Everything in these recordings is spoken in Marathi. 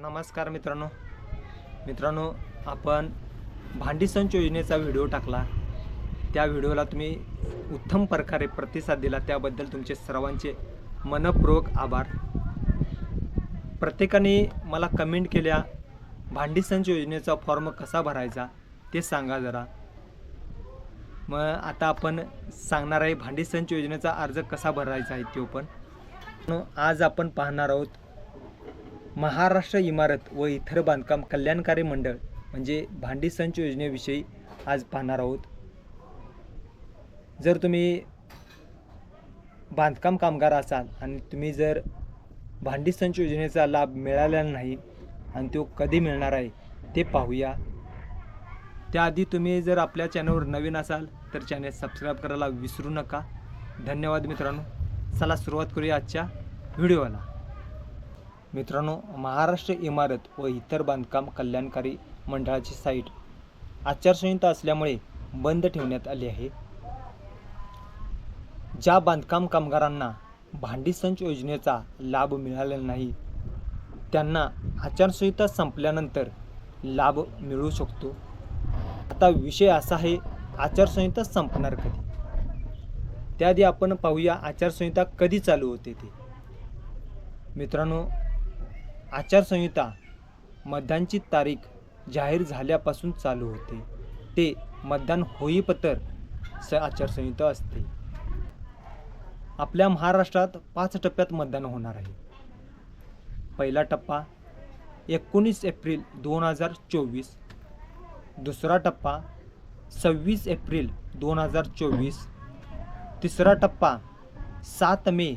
नमस्कार मित्रांनो. मित्रांनो आपण भांडी संच योजनेचा व्हिडिओ टाकला. त्या व्हिडिओला तुम्ही उत्तम प्रकारे प्रतिसाद दिला. त्याबद्दल तुमचे सर्वांचे मनपूर्वक आभार. प्रत्येकाने मला कमेंट केल्या भांडी संच योजनेचा फॉर्म कसा भरायचा ते सांगा जरा. मग आता आपण सांगणार आहे भांडी संच योजनेचा अर्ज कसा भरायचा आहे तो पण. आज आपण पाहणार आहोत महाराष्ट्र इमारत व इतर बांधकाम कल्याणकारी मंडळ म्हणजे भांडी संच योजनेविषयी आज पाहणार आहोत. जर तुम्ही बांधकाम कामगार असाल आणि तुम्ही जर भांडी संच योजनेचा लाभ मिळालेला नाही आणि तो कधी मिळणार आहे ते पाहूया. त्याआधी तुम्ही जर आपल्या चॅनलवर नवीन असाल तर चॅनल सबस्क्राईब करायला विसरू नका. धन्यवाद मित्रांनो. चला सुरुवात करूया आजच्या व्हिडिओला. मित्रांनो महाराष्ट्र इमारत व इतर बांधकाम कल्याणकारी मंडळाची साईट आचारसंहिता असल्यामुळे बंद ठेवण्यात आली आहे. ज्या बांधकाम कामगारांना भांडी संच योजनेचा लाभ मिळालेला नाही त्यांना आचारसंहिता संपल्यानंतर लाभ मिळू शकतो. आता विषय असा आहे आचारसंहिता संपणार कधी? त्याआधी आपण पाहूया आचारसंहिता कधी चालू होते ते. मित्रांनो आचारसंहिता मतदानची तारीख जाहीर झाल्यापासून चालू होते. ते मतदान होईपतर स आचारसंहिता असते. आपल्या महाराष्ट्रात पाच टप्प्यात मतदान होणार आहे. पहिला टप्पा एकोणीस एप्रिल दोन हजार चोवीस. दुसरा टप्पा सव्वीस एप्रिल दोन हजार चोवीस. तिसरा टप्पा सात मे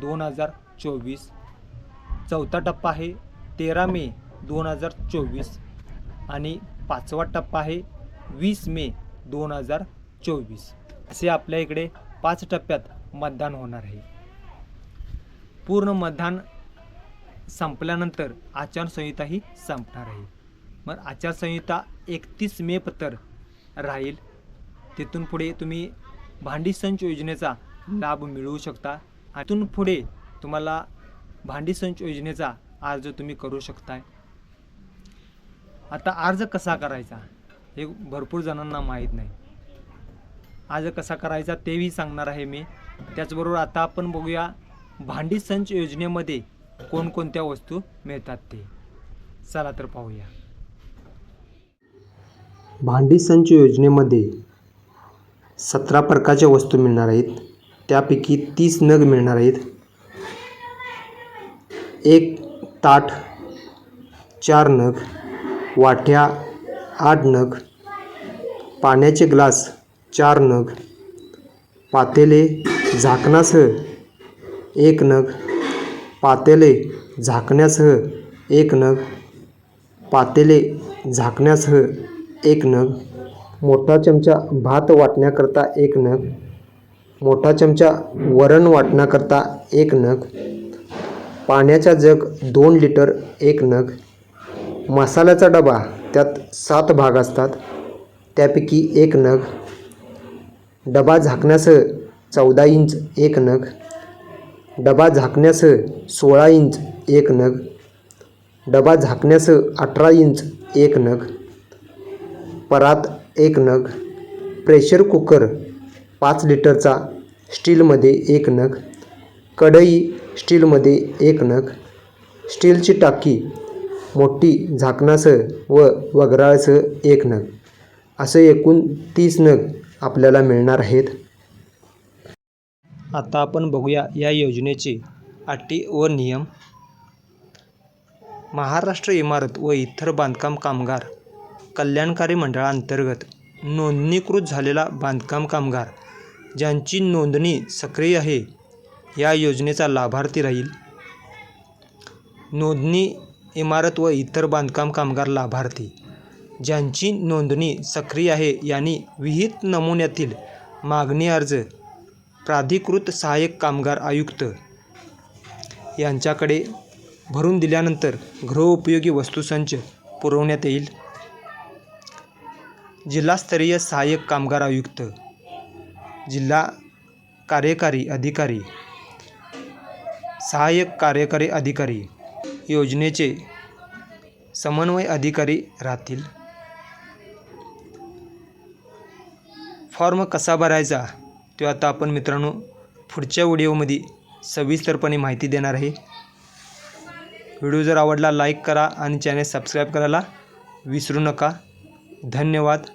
दोन हजार चोवीस. चौथा टप्पा आहे तेरा मे दोन हजार चोवीस आणि पाचवा टप्पा आहे वीस मे दोन हजार चोवीस. असे आपल्या इकडे पाच टप्प्यात मतदान होणार आहे. पूर्ण मतदान संपल्यानंतर आचारसंहिताही संपणार आहे. मग आचारसंहिता एकतीस मे पत्र राहील. तिथून पुढे तुम्ही भांडी संच योजनेचा लाभ मिळवू शकता. आणि पुढे तुम्हाला भांडी संच योजनेचा अर्ज तुम्ही करू शकताय. आता अर्ज कसा करायचा? हे भरपूर जणांना माहीत नाही. अर्ज कसा करायचा तेही सांगणार आहे मी. त्याचबरोबर आता आपण बघूया भांडी संच योजनेमध्ये कोणकोणत्या वस्तू मिळतात ते. चला तर पाहूया. भांडी संच योजनेमध्ये सतरा प्रकारच्या वस्तू मिळणार आहेत. त्यापैकी तीस नग मिळणार आहेत. एक ताट चार नग वाट्या आठ नग पाण्याचे ग्लास चार नग पातेले झाकणासह एक नग पातेले झाकण्यासह एक नग पातेले झाकण्यासह एक नग मोठा चमचा भात वाटण्याकरता एक नग मोठा चमचा वरण वाटण्याकरता एक नग पाण्याचा जग दोन लिटर एक नग मसाल्याचा डबा त्यात सात भाग असतात त्यापैकी एक नग डबा झाकण्यासह चौदा इंच एक नग डबा झाकण्यासह सोळा इंच एक नग डबा झाकण्यासह अठरा इंच एक नग परात एक नग प्रेशर कुकर पाच लिटरचा स्टीलमध्ये एक नग कढई स्टीलमध्ये एक नग स्टीलची टाकी मोठी झाकणासह व वगराळसह एक नग असे एकूण तीस नग आपल्याला मिळणार आहेत. आता आपण बघूया या योजनेचे अटी व नियम. महाराष्ट्र इमारत व इतर बांधकाम कामगार कल्याणकारी मंडळांतर्गत नोंदणीकृत झालेला बांधकाम कामगार ज्यांची नोंदणी सक्रिय आहे या योजनेचा लाभार्थी राहील. नोंदणी इमारत व इतर बांधकाम कामगार लाभार्थी ज्यांची नोंदणी सक्रिय आहे यांनी विहित नमुन्यातील मागणी अर्ज प्राधिकृत सहाय्यक कामगार आयुक्त यांच्याकडे भरून दिल्यानंतर गृहउपयोगी वस्तूसंच पुरवण्यात येईल. जिल्हास्तरीय सहाय्यक कामगार आयुक्त जिल्हा कार्यकारी अधिकारी सहाय्यक कार्यकारी अधिकारी योजनेचे समन्वय अधिकारी राहतील. फॉर्म कसा भरायचा तो आता आपण मित्रांनो पुढच्या व्हिडिओमध्ये सविस्तरपणे माहिती देणार आहे. व्हिडिओ जर आवडला लाईक करा आणि चॅनेल सबस्क्राईब करायला विसरू नका. धन्यवाद.